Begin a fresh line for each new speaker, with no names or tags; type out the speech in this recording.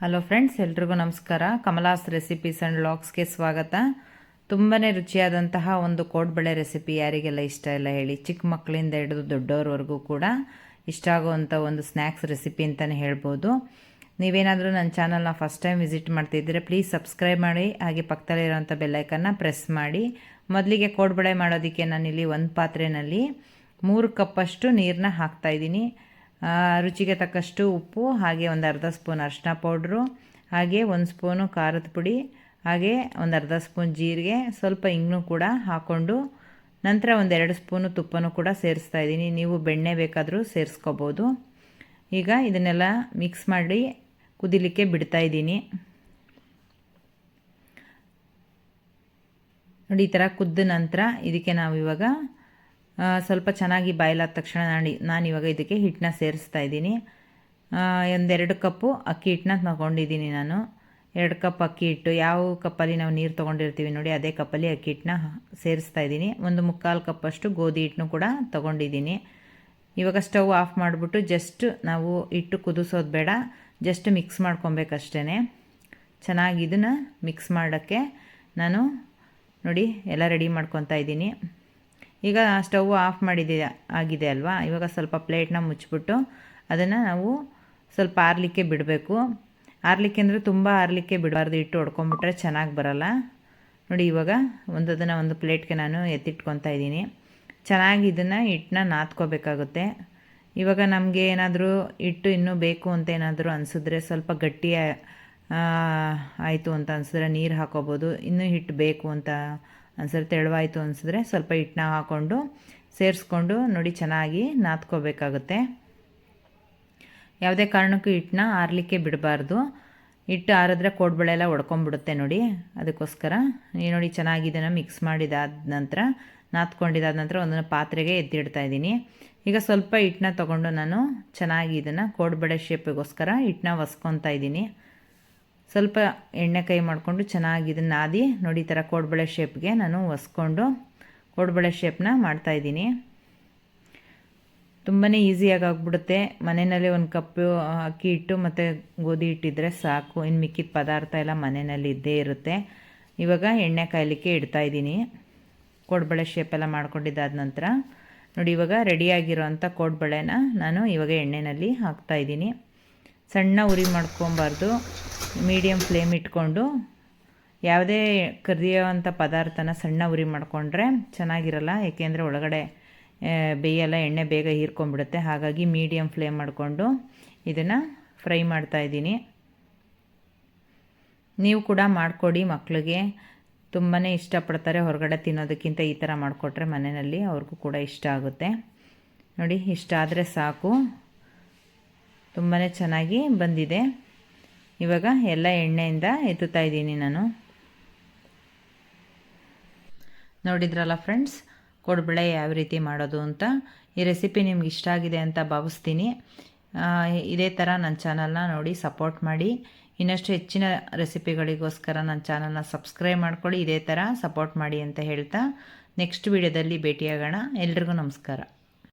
Hello friends ಎಲ್ರಿಗೂ ನಮಸ್ಕಾರ. ಕಮಲಾಸ್ recipes and ಲಾಕ್ಸ್ಗೆ ಸ್ವಾಗತ. ತುಂಬಾ ರುಚಿಯಾದಂತಹ ಒಂದು ಕೋಡ್ಬಳೆ ರೆಸಿಪಿ ಯಾರಿಗೆಲ್ಲ ಇಷ್ಟ ಇಲ್ಲ ಹೇಳಿ, ಚಿಕ್ಕ ಮಕ್ಕಳಿಂದ ಹಿಡಿದು ದೊಡ್ಡವ್ರವರೆಗೂ ಕೂಡ ಇಷ್ಟ ಆಗುವಂಥ ಒಂದು ಸ್ನ್ಯಾಕ್ಸ್ ರೆಸಿಪಿ ಅಂತಲೇ ಹೇಳ್ಬೋದು. ನೀವೇನಾದರೂ ನನ್ನ ಚಾನಲ್ನ ಫಸ್ಟ್ ಟೈಮ್ ವಿಸಿಟ್ ಮಾಡ್ತಿದ್ದರೆ ಪ್ಲೀಸ್ ಸಬ್ಸ್ಕ್ರೈಬ್ ಮಾಡಿ, ಹಾಗೆ ಪಕ್ಕದಲ್ಲಿರೋಂಥ ಬೆಲ್ಲೈಕನ್ನ ಪ್ರೆಸ್ ಮಾಡಿ. ಮೊದಲಿಗೆ ಕೋಡ್ಬಳೆ ಮಾಡೋದಕ್ಕೆ ನಾನಿಲ್ಲಿ ಒಂದು ಪಾತ್ರೆಯಲ್ಲಿ ಮೂರು ಕಪ್ಪಷ್ಟು ನೀರನ್ನ ಹಾಕ್ತಾಯಿದ್ದೀನಿ ರುಚಿಗೆ ತಕ್ಕಷ್ಟು ಉಪ್ಪು, ಹಾಗೆ ಒಂದು ಅರ್ಧ ಸ್ಪೂನ್ ಅರಿಶಿನ ಪೌಡ್ರು, ಹಾಗೆ ಒಂದು ಸ್ಪೂನು ಖಾರದ ಪುಡಿ, ಹಾಗೆ ಒಂದು ಅರ್ಧ ಸ್ಪೂನ್ ಜೀರಿಗೆ, ಸ್ವಲ್ಪ ಇಂಗು ಕೂಡ ಹಾಕ್ಕೊಂಡು ನಂತರ ಒಂದೆರಡು ಸ್ಪೂನು ತುಪ್ಪನೂ ಕೂಡ ಸೇರಿಸ್ತಾ ಇದ್ದೀನಿ. ನೀವು ಬೆಣ್ಣೆ ಬೇಕಾದರೂ ಸೇರಿಸ್ಕೋಬೋದು. ಈಗ ಇದನ್ನೆಲ್ಲ ಮಿಕ್ಸ್ ಮಾಡಿ ಕುದಿಲಿಕ್ಕೆ ಬಿಡ್ತಾ ಇದ್ದೀನಿ. ನೋಡಿ, ಈ ಥರ ಕುದ್ದ ನಂತರ ಇದಕ್ಕೆ ನಾವು ಇವಾಗ ಸ್ವಲ್ಪ ಚೆನ್ನಾಗಿ ಬಾಯ್ಲಾದ ತಕ್ಷಣ ನಾನು ನಾನು ಇವಾಗ ಇದಕ್ಕೆ ಹಿಟ್ಟನ್ನ ಸೇರಿಸ್ತಾ ಇದ್ದೀನಿ. ಒಂದೆರಡು ಕಪ್ಪು ಅಕ್ಕಿ ಹಿಟ್ಟನ್ನ ತಗೊಂಡಿದ್ದೀನಿ ನಾನು. ಎರಡು ಕಪ್ ಅಕ್ಕಿ ಹಿಟ್ಟು, ಯಾವ ಕಪ್ಪಲ್ಲಿ ನಾವು ನೀರು ತೊಗೊಂಡಿರ್ತೀವಿ ನೋಡಿ, ಅದೇ ಕಪ್ಪಲ್ಲಿ ಅಕ್ಕಿ ಹಿಟ್ಟನ್ನ ಸೇರಿಸ್ತಾ ಇದ್ದೀನಿ. ಒಂದು ಮುಕ್ಕಾಲು ಕಪ್ಪಷ್ಟು ಗೋಧಿ ಹಿಟ್ಟನ್ನು ಕೂಡ ತೊಗೊಂಡಿದ್ದೀನಿ. ಇವಾಗ ಸ್ಟವ್ ಆಫ್ ಮಾಡಿಬಿಟ್ಟು ಜಸ್ಟ್ ನಾವು ಹಿಟ್ಟು ಕುದಿಸೋದು ಬೇಡ ಜಸ್ಟ್ ಮಿಕ್ಸ್ ಮಾಡ್ಕೊಬೇಕಷ್ಟೇ ಚೆನ್ನಾಗಿ ಇದನ್ನು ಮಿಕ್ಸ್ ಮಾಡೋಕ್ಕೆ ನಾನು ನೋಡಿ, ಎಲ್ಲ ರೆಡಿ ಮಾಡ್ಕೊತಾ ಇದ್ದೀನಿ. ಈಗ ಸ್ಟವ್ ಆಫ್ ಮಾಡಿದೆ, ಆಗಿದೆ ಅಲ್ವಾ? ಇವಾಗ ಸ್ವಲ್ಪ ಪ್ಲೇಟ್ನ ಮುಚ್ಚಿಬಿಟ್ಟು ಅದನ್ನು ನಾವು ಸ್ವಲ್ಪ ಆರಲಿಕ್ಕೆ ಬಿಡಬೇಕು. ಆರಲಿಕ್ಕೆ ಅಂದರೆ ತುಂಬ ಆರಲಿಕ್ಕೆ ಬಿಡಬಾರ್ದು ಇಟ್ಟು ಹೊಡ್ಕೊಂಬಿಟ್ರೆ ಚೆನ್ನಾಗಿ ಬರಲ್ಲ. ನೋಡಿ, ಇವಾಗ ಒಂದು ಅದನ್ನು ಒಂದು ಪ್ಲೇಟ್ಗೆ ನಾನು ಎತ್ತಿಟ್ಕೊತಾ ಇದ್ದೀನಿ. ಚೆನ್ನಾಗಿ ಇದನ್ನು ಹಿಟ್ಟನ್ನ ನಾದ್ಕೋಬೇಕಾಗುತ್ತೆ. ಇವಾಗ ನಮಗೆ ಏನಾದರೂ ಹಿಟ್ಟು ಇನ್ನೂ ಬೇಕು ಅಂತ ಏನಾದರೂ ಅನಿಸಿದ್ರೆ ಸ್ವಲ್ಪ ಗಟ್ಟಿ ಆಯಿತು ಅಂತ ಅನಿಸಿದ್ರೆ ನೀರು ಹಾಕೋಬೋದು. ಇನ್ನೂ ಹಿಟ್ಟು ಬೇಕು ಅಂತ ಒಂದ್ಸರಿ ತೆಳುವಾಯಿತು ಅನಿಸಿದ್ರೆ ಸ್ವಲ್ಪ ಹಿಟ್ಟನ್ನ ಹಾಕ್ಕೊಂಡು ಸೇರಿಸ್ಕೊಂಡು ನೋಡಿ ಚೆನ್ನಾಗಿ ನಾದ್ಕೋಬೇಕಾಗುತ್ತೆ. ಯಾವುದೇ ಕಾರಣಕ್ಕೂ ಹಿಟ್ಟನ್ನ ಆರಲಿಕ್ಕೆ ಬಿಡಬಾರ್ದು. ಹಿಟ್ಟು ಆರಿದ್ರೆ ಕೋಡ್ಬಳೆ ಎಲ್ಲ ಒಡ್ಕೊಂಡ್ಬಿಡುತ್ತೆ ನೋಡಿ. ಅದಕ್ಕೋಸ್ಕರ ನೋಡಿ ಚೆನ್ನಾಗಿ ಇದನ್ನು ಮಿಕ್ಸ್ ಮಾಡಿದಾದ ನಂತರ ನಾದ್ಕೊಂಡಿದ್ದಾದ ನಂತರ ಒಂದನ್ನು ಪಾತ್ರೆಗೆ ಎದ್ದಿಡ್ತಾ ಇದ್ದೀನಿ. ಈಗ ಸ್ವಲ್ಪ ಹಿಟ್ಟನ್ನ ತೊಗೊಂಡು ನಾನು ಚೆನ್ನಾಗಿ ಇದನ್ನು ಕೋಡ್ಬಳೆ ಶೇಪಿಗೋಸ್ಕರ ಹಿಟ್ಟನ್ನ ಒಸ್ಕೊತಾ ಇದ್ದೀನಿ. ಸ್ವಲ್ಪ ಎಣ್ಣೆ ಕೈ ಮಾಡಿಕೊಂಡು ಚೆನ್ನಾಗಿ ಇದನ್ನು ನಾದಿ ನೋಡಿ ಈ ಥರ ಕೋಡ್ಬಳೆ ಶೇಪ್ಗೆ ನಾನು ಒಸ್ಕೊಂಡು ಕೋಡ್ಬಳೆ ಶೇಪ್ನ ಮಾಡ್ತಾಯಿದ್ದೀನಿ ತುಂಬಾ ಈಸಿಯಾಗಿ ಆಗ್ಬಿಡುತ್ತೆ. ಮನೆಯಲ್ಲಿ ಒಂದು ಕಪ್ಪು ಅಕ್ಕಿ ಇಟ್ಟು ಮತ್ತು ಗೋಧಿ ಇಟ್ಟಿದ್ರೆ ಸಾಕು. ಇನ್ನು ಮಿಕ್ಕಿದ ಪದಾರ್ಥ ಎಲ್ಲ ಮನೆಯಲ್ಲಿ ಇದ್ದೇ ಇರುತ್ತೆ. ಇವಾಗ ಎಣ್ಣೆ ಕಾಯಲಿಕ್ಕೆ ಇಡ್ತಾಯಿದ್ದೀನಿ ಕೋಡ್ಬಳೆ ಶೇಪೆಲ್ಲ ಮಾಡ್ಕೊಂಡಿದ್ದಾದ ನಂತರ ನೋಡಿ ಇವಾಗ ರೆಡಿಯಾಗಿರೋವಂಥ ಕೋಡ್ಬಳೆನ ನಾನು ಇವಾಗ ಎಣ್ಣೆಯಲ್ಲಿ ಹಾಕ್ತಾಯಿದ್ದೀನಿ ಸಣ್ಣ ಉರಿ ಮಾಡ್ಕೊಬಾರ್ದು. ಮೀಡಿಯಮ್ ಫ್ಲೇಮ್ ಇಟ್ಕೊಂಡು ಯಾವುದೇ ಕರಿಯೋವಂಥ ಪದಾರ್ಥನ ಸಣ್ಣ ಉರಿ ಮಾಡಿಕೊಂಡ್ರೆ ಚೆನ್ನಾಗಿರಲ್ಲ, ಏಕೆಂದರೆ ಒಳಗಡೆ ಬೇಯಲ್ಲ ಎಣ್ಣೆ ಬೇಗ ಹೀರ್ಕೊಂಡ್ಬಿಡುತ್ತೆ. ಹಾಗಾಗಿ ಮೀಡಿಯಮ್ ಫ್ಲೇಮ್ ಮಾಡಿಕೊಂಡು ಇದನ್ನು ಫ್ರೈ ಮಾಡ್ತಾಯಿದ್ದೀನಿ ನೀವು ಕೂಡ ಮಾಡಿಕೊಡಿ ಮಕ್ಕಳಿಗೆ ತುಂಬಾ ಇಷ್ಟಪಡ್ತಾರೆ ಹೊರಗಡೆ ತಿನ್ನೋದಕ್ಕಿಂತ ಈ ಥರ ಮಾಡಿಕೊಟ್ರೆ ಮನೆಯಲ್ಲಿ ಅವ್ರಿಗೂ ಕೂಡ ಇಷ್ಟ ಆಗುತ್ತೆ. ನೋಡಿ ಇಷ್ಟ ಆದರೆ ಸಾಕು. ತುಂಬಾ ಚೆನ್ನಾಗಿ ಬಂದಿದೆ. ಇವಾಗ ಎಲ್ಲ ಎಣ್ಣೆಯಿಂದ ಎತ್ತುತ್ತಾ ಇದ್ದೀನಿ ನಾನು. ನೋಡಿದ್ರಲ್ಲ ಫ್ರೆಂಡ್ಸ್ ಕೊಡ್ಬಳೆ ಯಾವ ರೀತಿ ಮಾಡೋದು ಅಂತ ಈ ರೆಸಿಪಿ ನಿಮ್ಗೆ ಇಷ್ಟ ಆಗಿದೆ ಅಂತ ಭಾವಿಸ್ತೀನಿ. ಇದೇ ಥರ ನನ್ನ ಚಾನಲ್ನ ನೋಡಿ ಸಪೋರ್ಟ್ ಮಾಡಿ. ಇನ್ನಷ್ಟು ಹೆಚ್ಚಿನ ರೆಸಿಪಿಗಳಿಗೋಸ್ಕರ ನನ್ನ ಚಾನಲ್ನ ಸಬ್ಸ್ಕ್ರೈಬ್ ಮಾಡ್ಕೊಳ್ಳಿ. ಇದೇ ಥರ ಸಪೋರ್ಟ್ ಮಾಡಿ ಅಂತ ಹೇಳ್ತಾ ನೆಕ್ಸ್ಟ್ ವಿಡಿಯೋದಲ್ಲಿ ಭೇಟಿಯಾಗೋಣ. ಎಲ್ರಿಗೂ ನಮಸ್ಕಾರ.